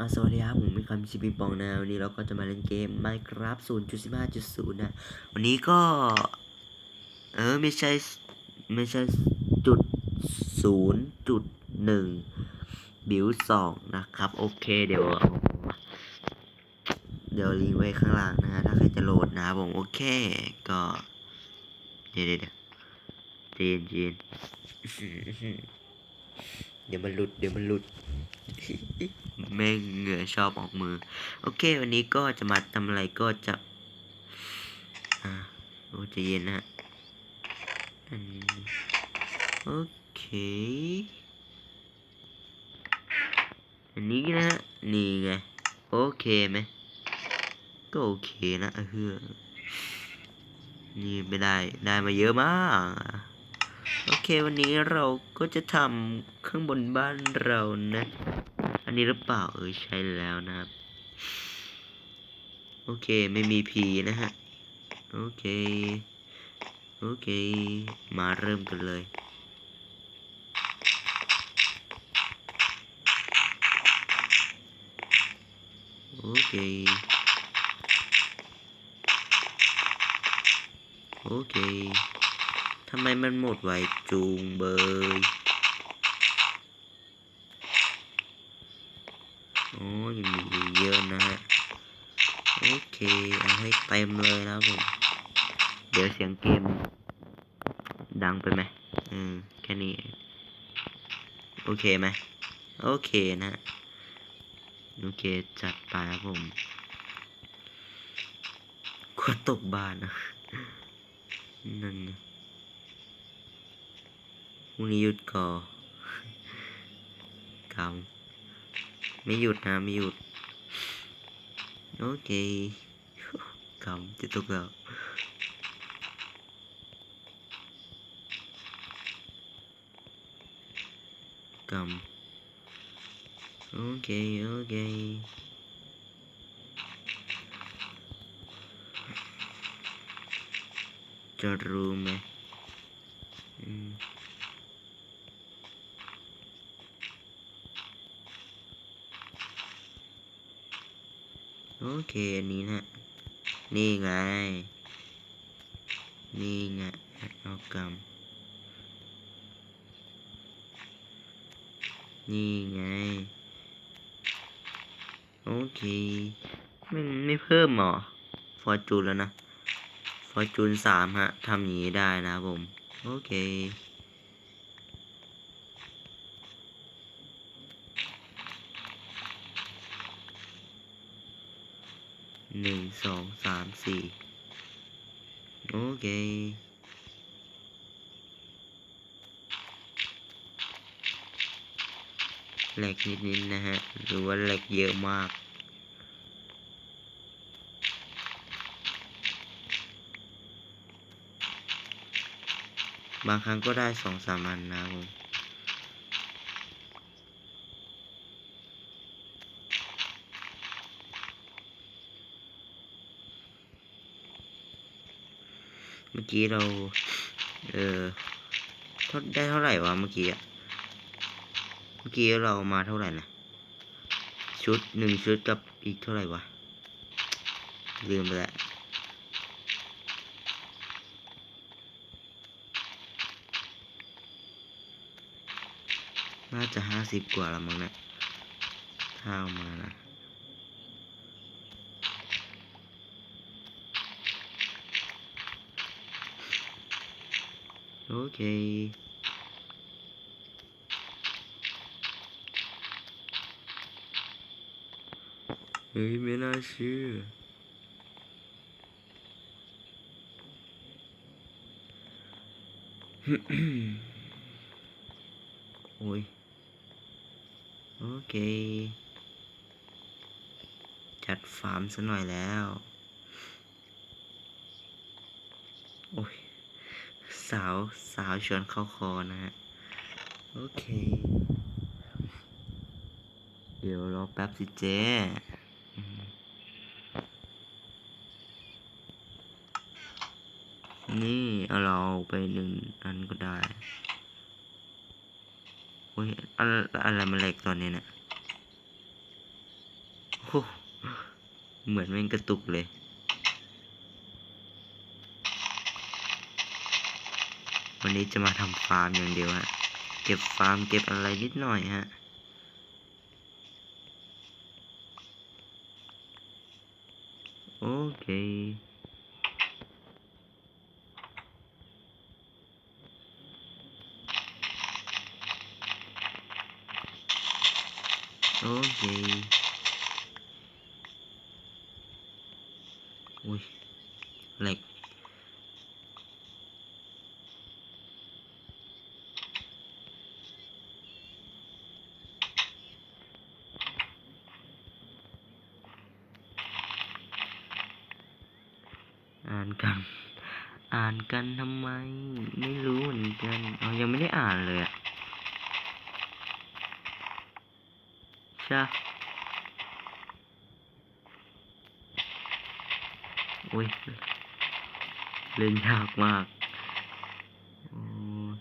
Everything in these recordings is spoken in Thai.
อะสวัสดีครับผมมีคำชิปิปองนะวันนี้เราก็จะมาเล่นเกม Minecraft 0.15.0 นะ วันนี้ก็ เออไม่ใช่ไม่ใช่จุดศูนย์จุดหนึ่งบิวสองนะครับ โอเคเดี๋ยวเดี๋ยวลิงไว้ข้างล่างนะฮะถ้าใครจะโหลดนะผมโอเคก็เดี๋ยวเดี๋ยวเดี๋ยวเจนเจน เดี๋ยวมันหลุด เดี๋ยวมันหลุด แม่งเหงื่อชอบออกมือ โอเค วันนี้ก็จะมาทำอะไรก็จะ อ่าโอ้จะเย็นนะฮะอันนี้โอเค อันนี้นะฮะนี่ไง โอเคไหมก็โอเคนะเฮือนี่ไม่ได้ ได้มาเยอะมาก โอเควันนี้เราก็จะทำข้างบนบ้านเรานะ อันนี้หรือเปล่าเออใช่แล้วนะครับ โอเคไม่มีพีนะฮะ โอเค โอเค มาเริ่มกันเลยโอเค โอเค ทำไมมันหมดไวจูงเบยโอ้ยังมีเยอะนะฮะ โอเค เอาให้เต็มเลยนะครับผม เดี๋ยวเสียงเกม ดังไปไหม อืม แค่นี้ โอเคไหม โอเคนะ โอเค จัดไปครับผมกดตกบ้านนะ นั่นไงพ รุ่งนี้หยุดก่อกำไม่หยุดนะไม่หยุด โอเคกำจะตกแล้วกำโอเค โอเคจะรู้ไหมอืม เคอันนี้นะ นี่ไง นี่ไงเอากำนี่ไง โอเค ไม่ไม่เพิ่มหรอ ฟอร์จูนแล้วนะ ฟอร์จูนสามฮะทำอย่างนี้ได้นะผม โอเค หนึ่งสองสามสี่โอเคแหลกนิดๆนะฮะ หรือว่าแหลกเยอะมาก บางครั้งก็ได้สองสามอันนะครับผม กี้เรา เออได้เท่าไหร่วะเมื่อกี้อะเมื่อกี้เรามาเท่าไหร่นะชุดหนึ่งชุดกับอีกเท่าไหร่วะ ลืมไปแล้วน่าจะห้าสิบกว่าละมั้งเนะถ้าเอามานะ โอเคเฮ้ยไม่น่าเชื่อโอ้ย โอเค จัดฟาร์มซะหน่อยแล้ว โอ้ย สาวสาวชวนเข้าคอนะฮะ โอเค เดี๋ยวรอแป๊บสิเจ๊นี่เอาเราไปหนึ่งอันก็ได้โอ้ยอะไรอะไรมันเล็กตอนนี้เนี่ยเหมือนแม่งกระตุกเลย วันนี้จะมาทำฟาร์มอย่างเดียวฮะ เก็บฟาร์มเก็บอะไรนิดหน่อยฮะ โอเค โอเคอุ้ยเหล็ก อ่านกัน อ่านกันทำไม ไม่รู้เหมือนกันอ๋อยังไม่ได้อ่านเลยอะใช่อุ้ยเล่นยากมากโอ้ย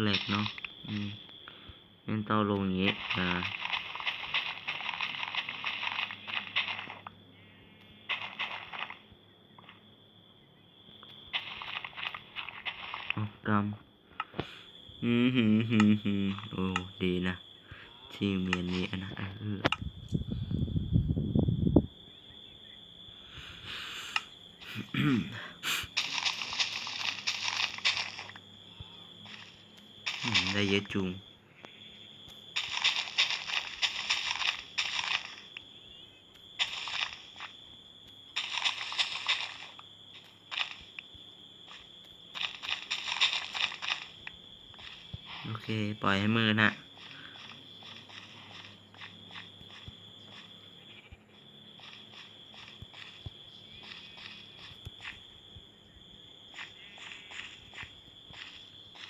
เหล็กเนาะอืมงั้นต้องลงอย่างงี้อ่า เอากำอืมหืมหืมหืมโอ้ดีนะที่เมียนนี้นะเออืได้เยอะจุง เค ปล่อยให้มือนะ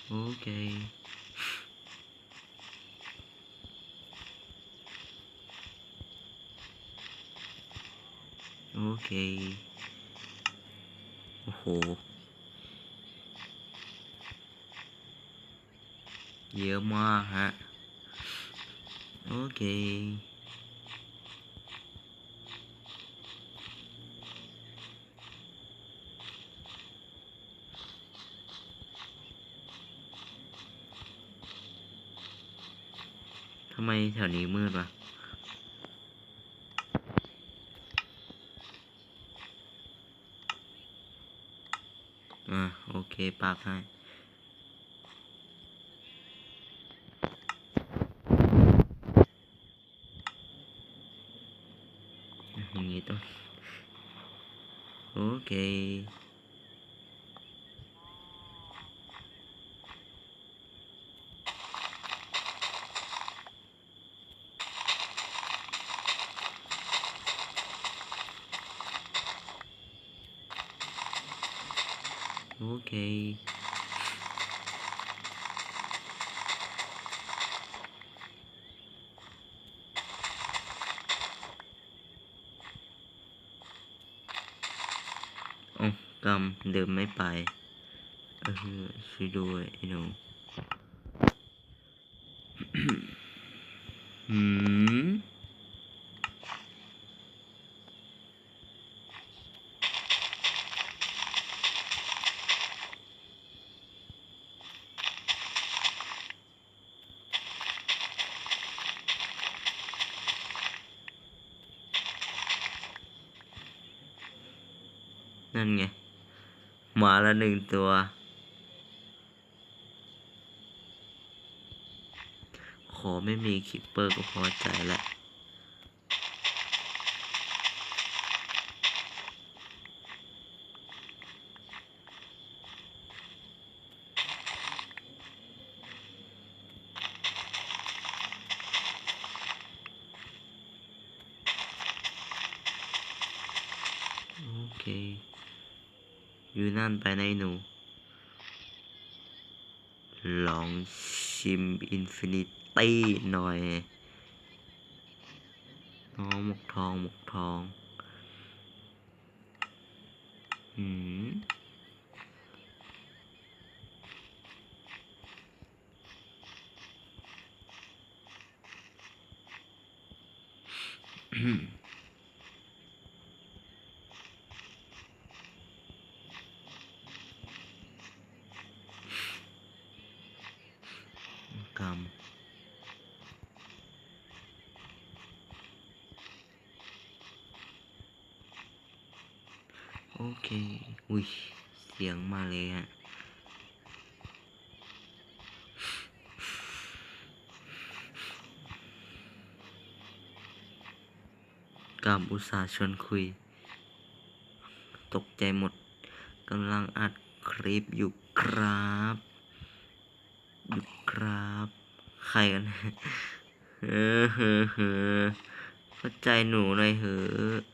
โอเคโอเค โอ้โห เยอะมากฮะ โอเค ทำไมแถวนี้มืดวะอ่าโอเค ปากให้ อย่างงี้ต้อง โอเค โอเคโอ้กำเดิมไม่ไป เออช่วยด้วยไอ้ห นั่นไงมาละหนึ่งตัว ขอไม่มีคิปเปอร์ก็พอใจแล้วโอเค อยู่นั่นไปในหนู ลองชิมอินฟินิตี้หน่อย น้องหมกทองหมกทองหืมกรรม โอ เค อุ้ย เสียงมาเลยฮะกามอุตสาห์ชวนคุย ตกใจหมดกำลังอัดคลิปอยู่ครับอยู่ครับ ใครกันเออเฮ้อเฮ้อเข้าใจหนูหน่อยเหอะ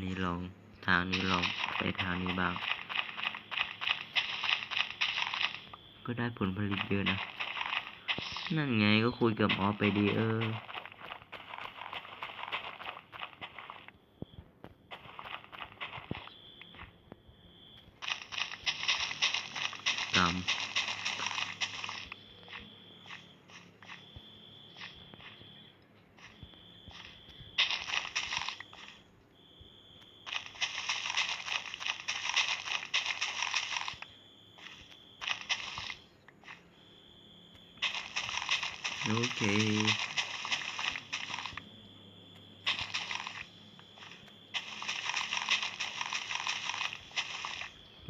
นนี้ลองทางนี้ลองไปทางนี้บ้าง ก็ได้ผลผลิตเยอะนะ นั่นไงก็คุยกับออไปดีเออกรรม โอเค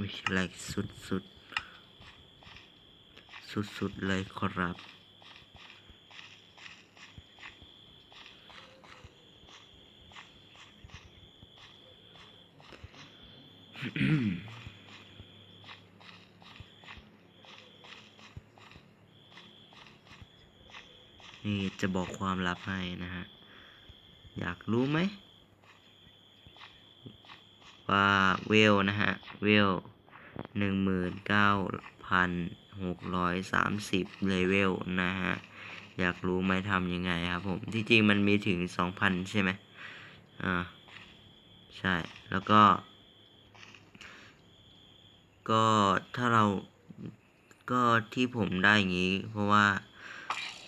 วิแรกสุดสุดสุดสุดๆเลยครับ นี่จะบอกความลับให้นะฮะ อยากรู้ไหม ว่าเวลนะฮะ เวลหนึ่งหมื่นเก้าพันหกร้อยสามสิบเลเวลนะฮะ อยากรู้ไหมทำยังไงครับผม ที่จริงมันมีถึงสองพันใช่ไหมอ่า ใช่ แล้วก็ ก็ถ้าเรา ก็ที่ผมได้อย่างนี้ เพราะว่า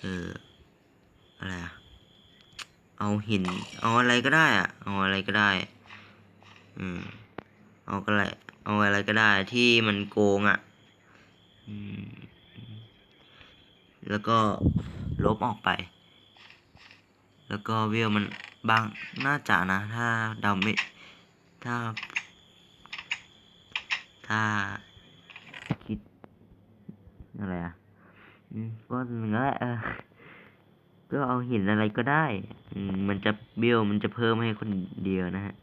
เออ อะไรอะเอาหิน เอาอะไรก็ได้อะเอาอะไรก็ได้ อืม เอาอะไรเอาอะไรก็ได้ที่มันโกงอะ่ะ อืม แล้วก็ลบออกไป แล้วก็เวลมันบางน่าจะนะ ถ้าเดาไม่ถ้า ถ้าคิดอะไรอะอืมก็นั่นแหละเออก็เอาหินอะไรก็ได้อืมมันจะเบี้ยวมันจะเพิ่มให้คนเดียวนะฮะ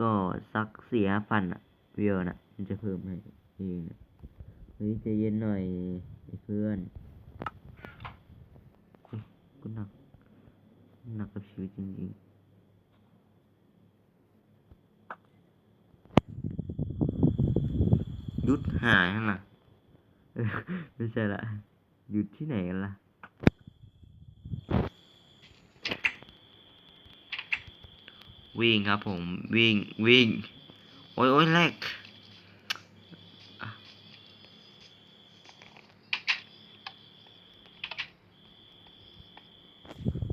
ก็สักเสี่ห้าพันอะเบี้ยนะมันจะเพิ่มให้เองอะเฮ้ยใจเย็นหน่อยไอ้เพื่อนก็หนักหนักกับชีวิตจริงๆยุดหายฮะน่ะเอไม่ใช่ละหยุดที่ไหนกันล่ะ วิ่งครับผม วิ่งวิ่ง โอ้ยโอ้ยแรก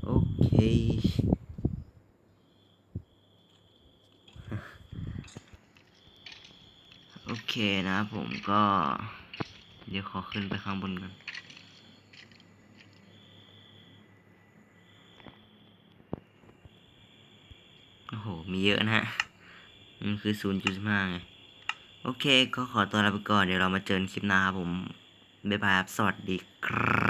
โอเค โอเคนะผมก็ เดี๋ยวขอขึ้นไปข้างบนกัน โอ้โห มีเยอะนะฮะมันคือศูนย์จุดห้าไง โอเค ก็ขอตัวลาไปก่อน เดี๋ยวเรามาเจอกันคลิปหน้าครับผม บ๊ายบายครับ สวัสดีครับ